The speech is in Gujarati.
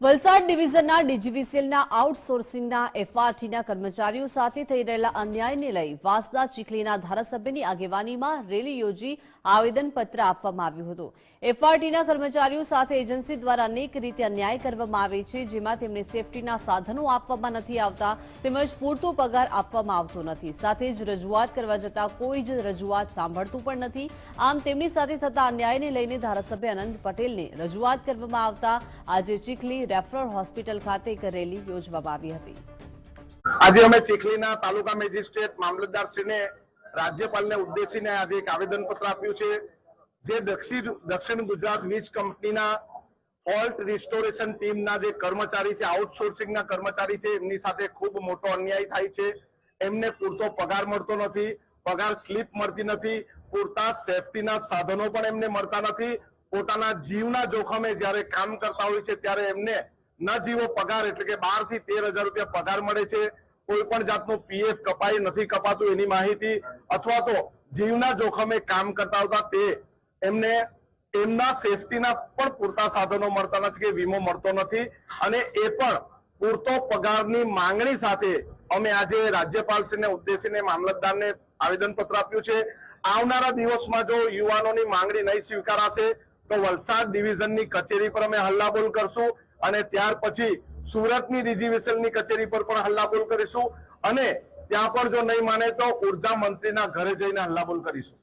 વલસાડ ડિવિઝનના ડીજીવીસીએલના આઉટસોર્સિંગના એફઆરટીના કર્મચારીઓ સાથે થઈ રહેલા અન્યાયને લઈ વાસદા ચીખલીના ધારાસભ્યની આગેવાનીમાં રેલી યોજી આવેદનપત્ર આપવામાં આવ્યું હતું. એફઆરટીના કર્મચારીઓ સાથે એજન્સી દ્વારા અનેક રીતે અન્યાય કરવામાં આવે છે, જેમાં તેમને સેફટીના સાધનો આપવામાં નથી આવતા, તેમજ પૂરતો પગાર આપવામાં આવતો નથી. સાથે જ રજૂઆત કરવા જતાં કોઈ જ રજૂઆત સાંભળતું પણ નથી. આમ તેમની સાથે થતા અન્યાયને લઈને ધારાસભ્ય અનંત પટેલને રજૂઆત કરવામાં આવતા આજે ચીખલી રેફરલ હોસ્પિટલ ખાતે એક રેલી યોજવામાં આવી હતી. આજે અમે ચીખલીના તાલુકા મેજિસ્ટ્રેટ મામલતદારશ્રીને, રાજ્યપાલને ઉદ્દેશીને આજે એક આવેદનપત્ર આપ્યું છે, જે દક્ષિણ દક્ષિણ ગુજરાત વીજ કંપનીના ફોલ્ટ રિસ્ટોરેશન ટીમના જે કર્મચારી છે, આઉટસોર્સિંગના કર્મચારી છે, એમની સાથે ખૂબ મોટો અન્યાય થાય છે. એમને પૂરતો પગાર મળતો નથી, પગાર સ્લીપ મળતી નથી, પૂરતા સેફટીના સાધનો પણ એમને મળતા નથી. પોતાના જીવના જોખમે જ્યારે કામ કરતા હોય છે, ત્યારે એમને ન જીવો પગાર, એટલે કે બારથી તેર હજાર રૂપિયા પગાર મળે છે. કોઈ પણ જાતનું પીએફ કપાઈ નથી કપાતું એની માહિતી, અથવા તો જીવના જોખમે કામ કરતા હતા તે એમને એમના સેફટીના પણ પૂરતા સાધનો મળતા નથી કે વીમો મળતો નથી. અને એ પણ પૂરતો પગારની માંગણી સાથે અમે આજે રાજ્યપાલશ્રીને ઉદ્દેશીને મામલતદારને આવેદનપત્ર આપ્યું છે. આવનારા દિવસમાં જો યુવાનોની માંગણી નહીં સ્વીકારાશે તો વલસાડ ડિવિઝનની કચેરી પર અમે હલ્લાબોલ કરશું અને ત્યાર પછી સુરતની ડિવિઝનની કચેરી પર પણ હલ્લાબોલ કરીશું અને ત્યાં પણ જો નહીં માને તો ઊર્જા મંત્રીના ઘરે જઈને હલ્લાબોલ કરીશું.